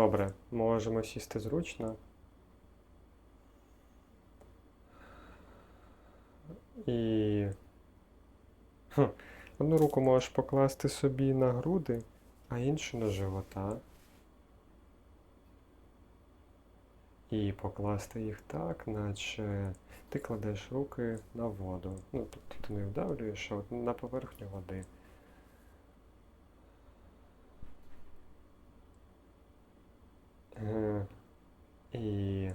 Добре, можемо сісти зручно. І. Хм. Одну руку можеш покласти собі на груди, а іншу на живота. І покласти їх так, наче ти кладеш руки на воду. Ну, тобто ти не вдавлюєш, а на поверхню води. І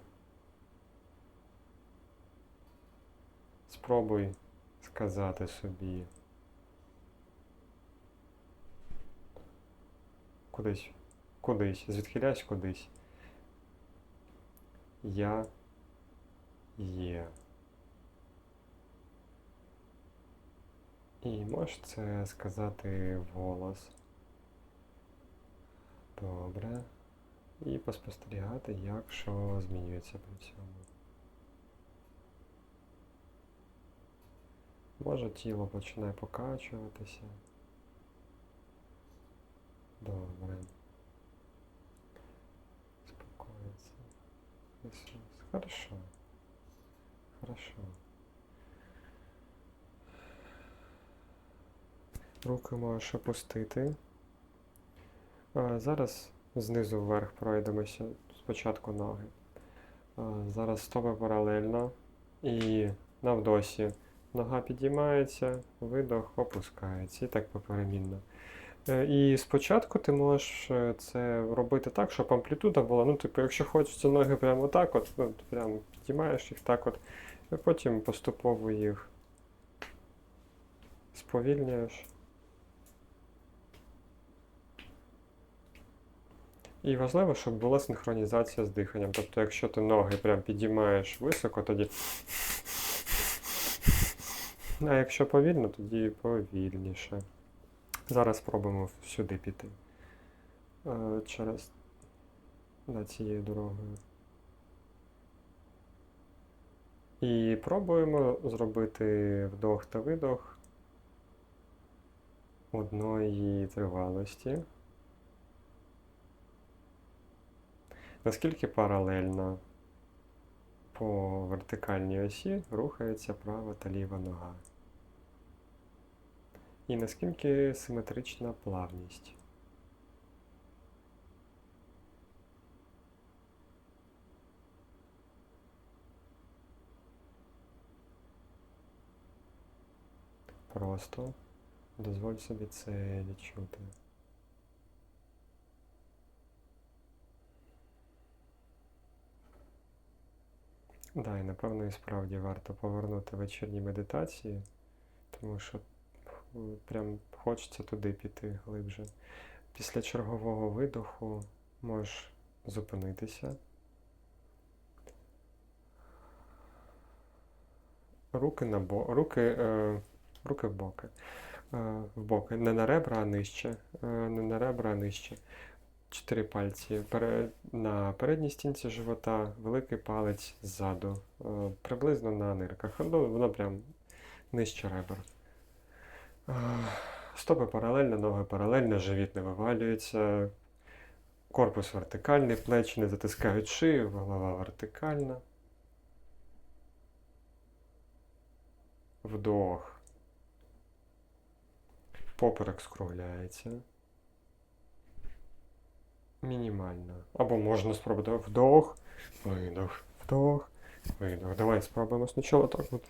спробуй сказати собі кудись, кудись, звідхилясь кудись. Я є. І можеш це сказати вголос. Добре. І поспостерігати, як що змінюється при цьому. Може тіло починає покачуватися. Добре. Спокоїться. Хорошо. Хорошо. Руки можеш опустити. А, зараз знизу вверх пройдемося. Спочатку ноги. Зараз стопи паралельно. І на вдосі нога підіймається, видох опускається. І так поперемінно. Е, І спочатку ти можеш е, це робити так, щоб амплітуда була. Ну, типу, якщо хочеться ноги прямо так, от, ну, прямо підіймаєш їх так от, і потім поступово їх сповільнюєш. І важливо, щоб була синхронізація з диханням. Тобто, якщо ти ноги прям підіймаєш високо, тоді. А якщо повільно, тоді повільніше. Зараз спробуємо сюди піти. Е, Через да, цією дорогою. І пробуємо зробити вдох та видох одної тривалості. Наскільки паралельно по вертикальній осі рухається права та ліва нога. І наскільки симетрична плавність. Просто дозволь собі це відчути. Да, і напевно і справді варто повернути вечірні медитації, тому що прям хочеться туди піти глибше. Після чергового видоху можеш зупинитися. Руки на бо... руки, е, руки в боки. Е, в боки. Не на ребра, а нижче. Е, не на ребра, а нижче. Чотири пальці на передній стінці живота, великий палець ззаду, е, приблизно на нирках. Ну, воно прям нижче ребер. Е, Стопи паралельно, ноги паралельно, живіт не вивалюється. Корпус вертикальний, плечі не затискають шию, голова вертикальна. Вдох. Поперек скругляється. Мінімально. Або можна спробувати вдох, видох, вдох, видох. Давай спробуємо спочатку так от.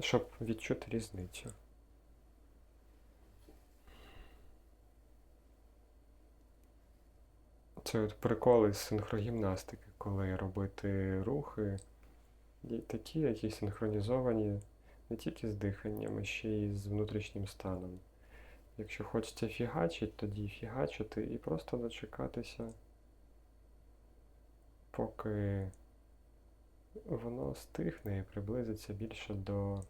Щоб відчути різницю. Це от приколи з синхрогімнастики, коли робити рухи такі, які синхронізовані не тільки з диханням, а ще й з внутрішнім станом. Якщо хочеться фігачити, тоді фігачити і просто дочекатися, поки воно стихне і приблизиться більше до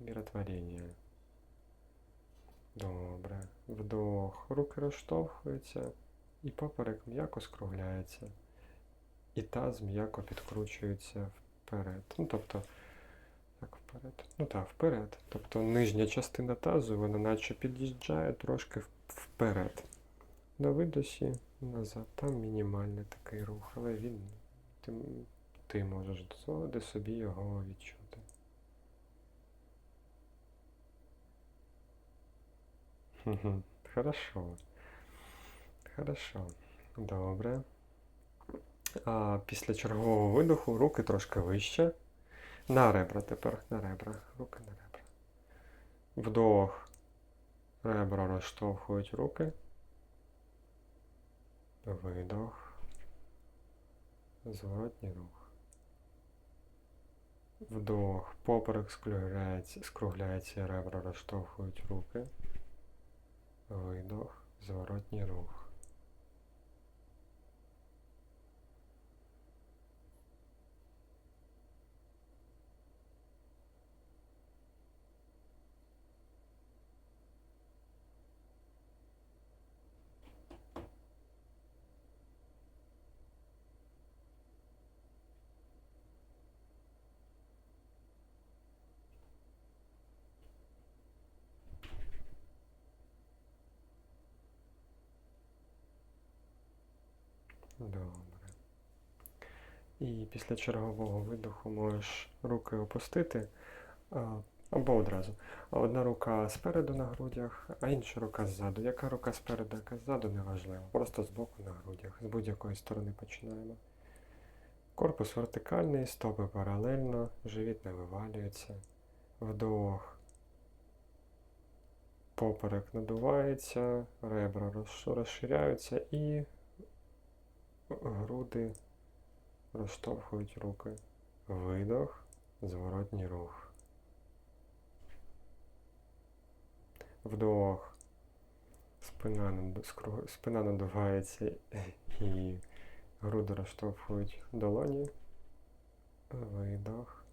міротворення. Добре. Вдох. Руки розштовхуються, і поперек м'яко скругляється. І таз м'яко підкручується вперед. Ну, тобто, вперед? Ну так, вперед. Тобто нижня частина тазу, вона наче під'їжджає трошки вперед. На видосі назад. Там мінімальний такий рух, але він ти, ти можеш дозволити собі його відчути. Хорошо. Хорошо. Добре. А після чергового видоху руки трошки вище. На ребра тепер. На ребра. Руки на ребра. Вдох. Ребра розштовхують руки. Видох. Зворотній рух. Вдох. Поперек скругляється, скругляється, ребра розштовхують руки. Видох. Зворотній рух. Добре. І після чергового видоху можеш руки опустити або одразу. Одна рука спереду на грудях, а інша рука ззаду. Яка рука спереду, яка ззаду, неважливо. Просто збоку на грудях. З будь-якої сторони починаємо. Корпус вертикальний, стопи паралельно, живіт не вивалюється. Вдох. Поперек надувається, ребра розширяються і груди розштовхують руки. Видох, зворотній рух. Вдох. Спина, спина надувається і груди розштовхують долоні. Видох.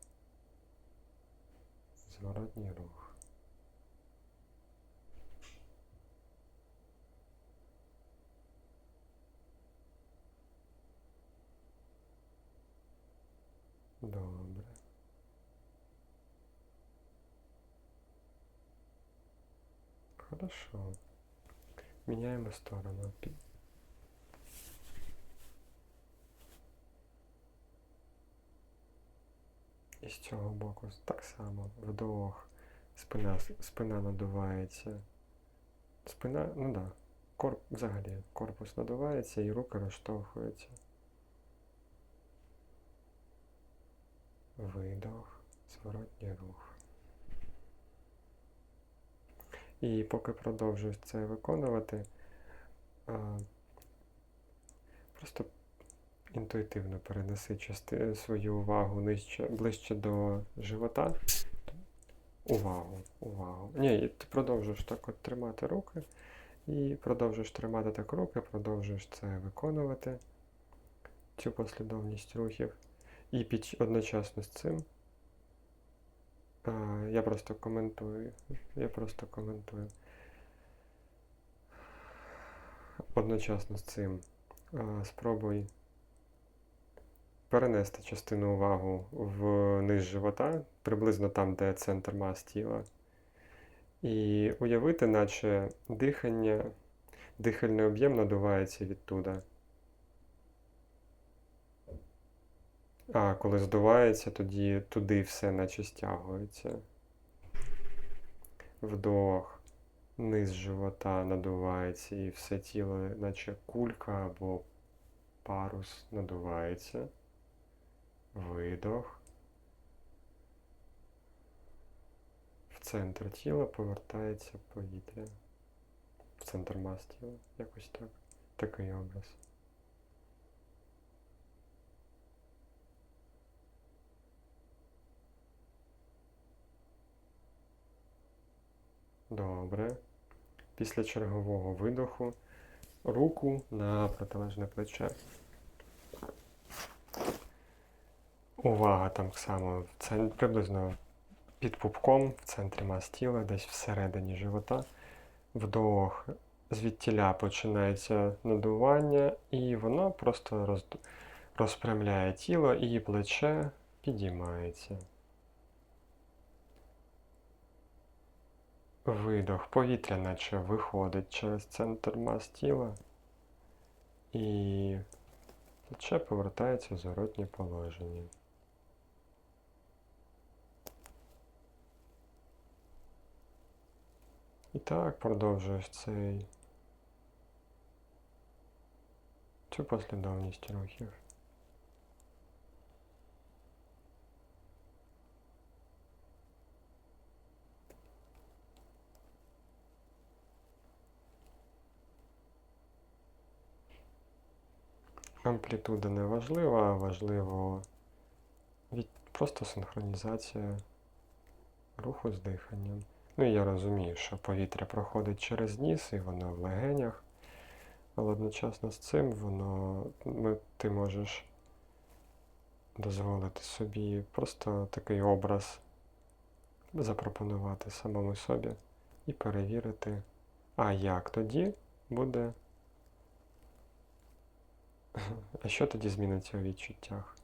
Зворотній рух. Добре. Хорошо. Міняємо сторону. І з цього боку так само. Вдох. Спина, спина надувається. Спина, ну да. Корп, взагалі, корпус надувається і руки розштовхуються. Видох, зворотній рух. І поки продовжуєш це виконувати, просто інтуїтивно перенеси свою увагу нижче, ближче до живота. Увагу, увагу. Ні, ти продовжуєш так от тримати руки. І продовжуєш тримати так руки, продовжуєш це виконувати, цю послідовність рухів. І під, одночасно з цим а, я просто коментую. Я просто коментую. Одночасно з цим а, спробуй перенести частину увагу вниз живота, приблизно там, де центр мас тіла. І уявити, наче дихання, дихальний об'єм надувається відтуда. А коли здувається, тоді туди все наче стягується. Вдох, низ живота надувається і все тіло, наче кулька або парус надувається. Видох. В центр тіла повертається повітря. В центр мас тіла. Якось так. Такий образ. Добре. Після чергового видоху руку на протилежне плече. Увага там само в цен- приблизно під пупком, в центрі мас тіла, десь всередині живота. Вдох. Звідтіля починається надування, і воно просто роз... розпрямляє тіло і плече підіймається. Видох. Повітря наче виходить через центр мас тіла І плече повертається в зворотнє положення. І так продовжуєш цей цю послідовність рухів. Амплітуда не важлива, а важливо від... просто синхронізація руху з диханням. Ну я розумію, що повітря проходить через ніс і воно в легенях, але одночасно з цим воно, ми, ти можеш дозволити собі просто такий образ запропонувати самому собі і перевірити, а як тоді буде, а що тоді зміниться у відчуттях.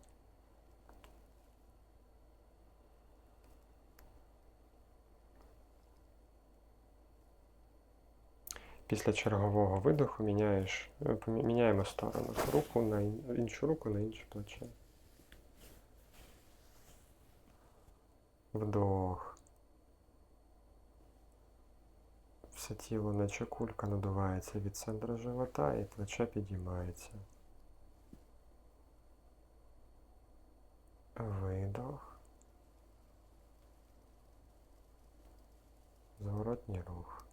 Після чергового видоху міняєш, е, міняємо сторону. Руку на іншу руку на інше плече. Вдох. Все тіло, наче кулька, надувається від центру живота і плече підіймається. Видох. Зворотній рух.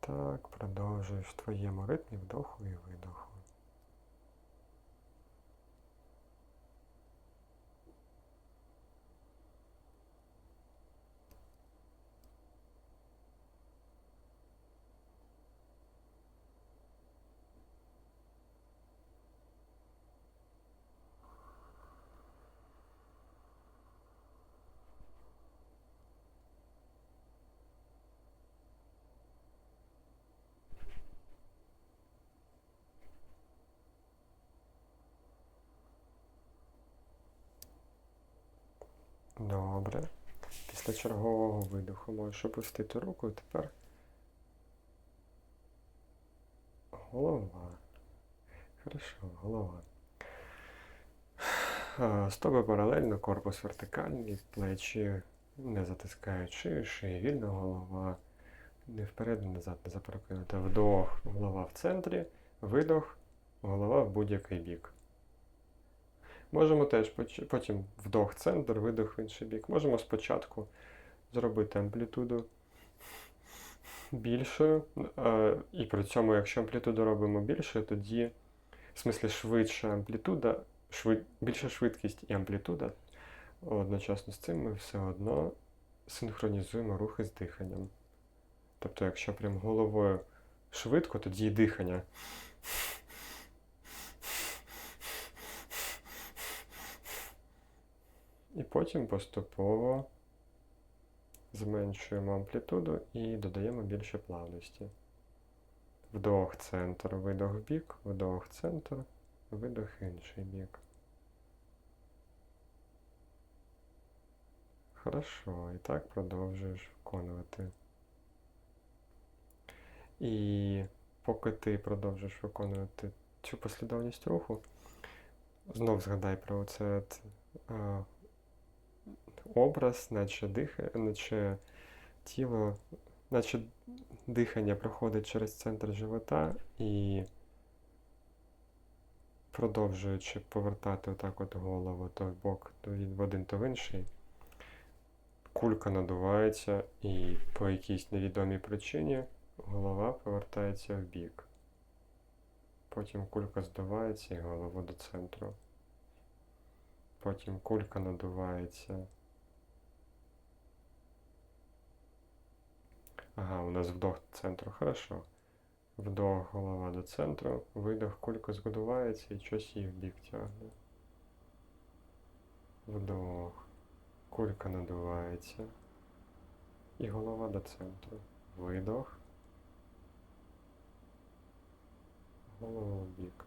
Так, продовжуєш в твоєму ритмі вдоху і видоху. Добре. Після чергового видоху можеш опустити руку тепер голова. Хорошо, голова. А, Стопи паралельно, корпус вертикальний, плечі не затискають шию, шиї вільно, голова не вперед, не назад, не запрокинута. Вдох, голова в центрі, видох, голова в будь-який бік. Можемо теж потім вдох центр, видох в інший бік. Можемо спочатку зробити амплітуду більшою. е, І при цьому, якщо амплітуду робимо більшою, тоді, в смислі, швидша амплітуда, швид... більша швидкість і амплітуда. Одночасно з цим ми все одно синхронізуємо рухи з диханням. Тобто, якщо прям головою швидко, тоді дихання. І потім поступово зменшуємо амплітуду і додаємо більше плавності. Вдох центр, видох бік, вдох центр, видох інший бік. Хорошо, і так продовжуєш виконувати. І поки ти продовжуєш виконувати цю послідовність руху, знов згадай про от, а, образ, наче дихає, наче тіло, наче дихання проходить через центр живота і продовжуючи повертати отак от голову то в бок, то в один, то в інший, кулька надувається і по якійсь невідомій причині голова повертається в бік. Потім кулька здувається і голова до центру. Потім кулька надувається. Ага, у нас вдох до центру, хорошо. Вдох, голова до центру, видох, кулька здувається і щось її в бік тягне. Вдох, кулька надувається. І голова до центру. Видох. Голова в бік.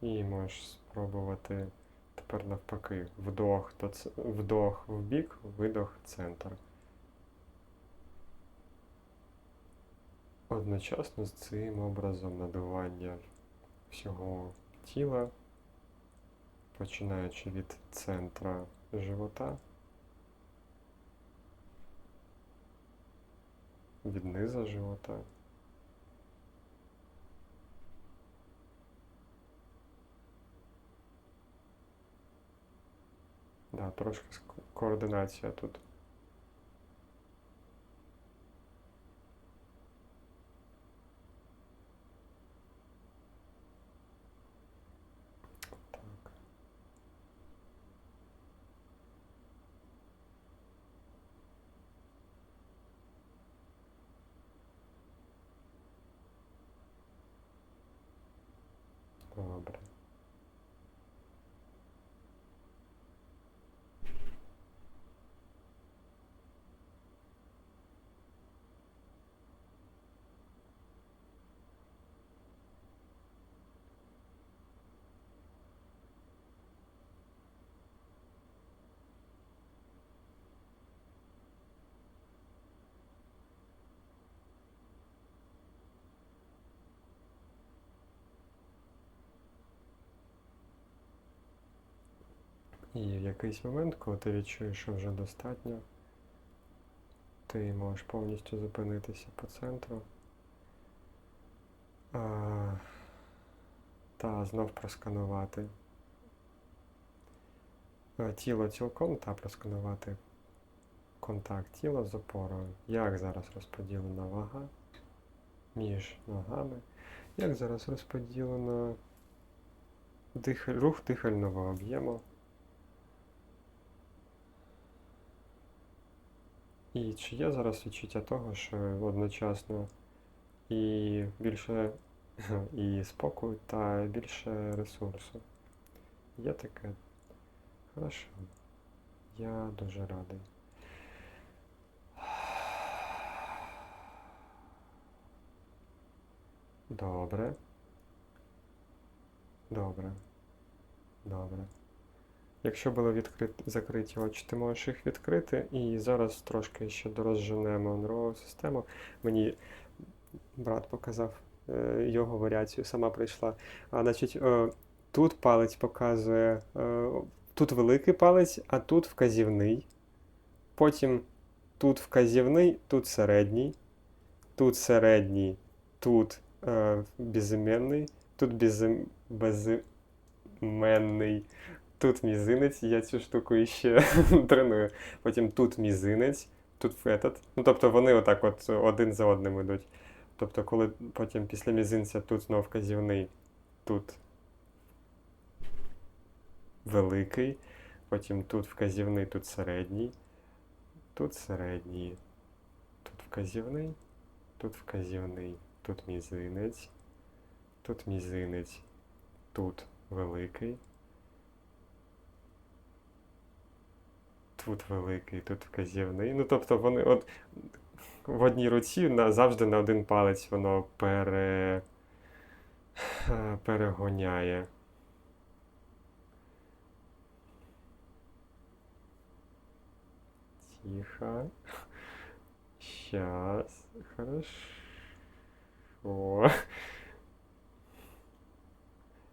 І можеш спробувати тепер навпаки. Вдох, то ц... вдох в бік, видох центр. Одночасно з цим образом надування всього тіла, починаючи від центра живота, від низа живота. Да, трошки координація тут. Так. Добре. І в якийсь момент, коли ти відчуєш, що вже достатньо, ти можеш повністю зупинитися по центру. Та знов просканувати тіло цілком та просканувати контакт тіла з опорою. Як зараз розподілена вага між ногами, як зараз розподілено дих... рух дихального об'єму. І чи є зараз відчуття того, що одночасно і більше і спокою та більше ресурсу? Є таке? Хорошо. Я дуже радий. Добре. Добре. Добре. Якщо були відкриті, закриті очі, ти можеш їх відкрити. І зараз трошки ще дорозженемо нервову систему. Мені брат показав е, його варіацію, сама прийшла. А значить, е, тут палець показує, е, тут великий палець, а тут вказівний. Потім тут вказівний, тут середній, тут середній, тут е, безіменний, тут безім, безіменний. Тут мізинець, я цю штуку іще треную. Потім тут мізинець, тут фетат. Ну, тобто вони отак от один за одним йдуть. Тобто, коли потім після мізинця тут знов вказівний, тут великий, потім тут вказівний, тут середній, тут середній, тут вказівний, тут вказівний, тут мізинець, тут мізинець, тут великий. Тут великий, тут вказівний. Ну, тобто вони от в одній руці на, завжди на один палець воно пере, перегоняє. Тихо. Сейчас. Хорошо.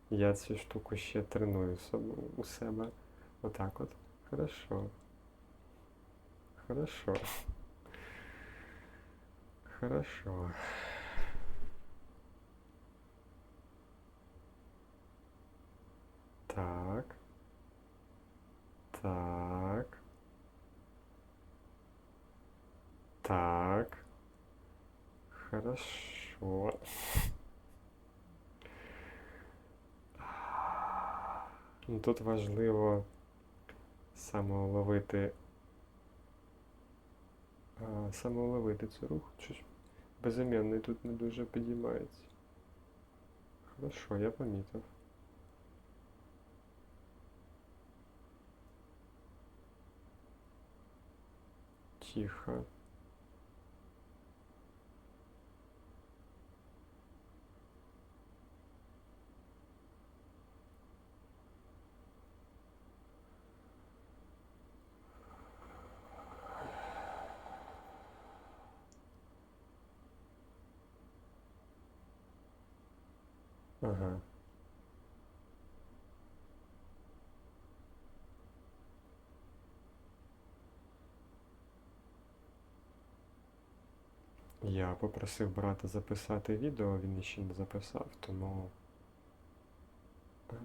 Я цю штуку ще треную у себе. Отак от. Хорошо. Хорошо. Хорошо. Так. Так. Так. Хорошо. Ну, Тут важливо саме уловити, цю рух. Щось безіменний тут не дуже підіймається. Хорошо, я помітив. Тихо. Ага. Я попросив брата записати відео, він ще не записав, тому е,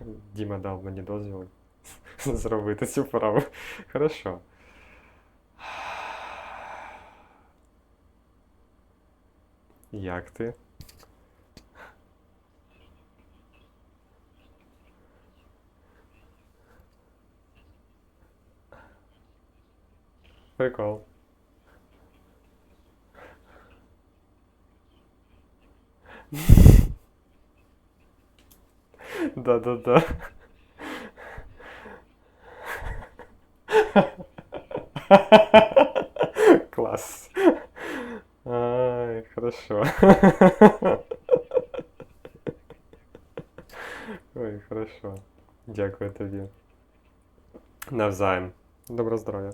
Діма дав мені дозвіл зробити цю вправу. Хорошо. Як ти? Прикол. Да-да-да. Класс. Ай, хорошо. Ой, хорошо. Дякую тобі. Навзаєм. Добро здоров'я.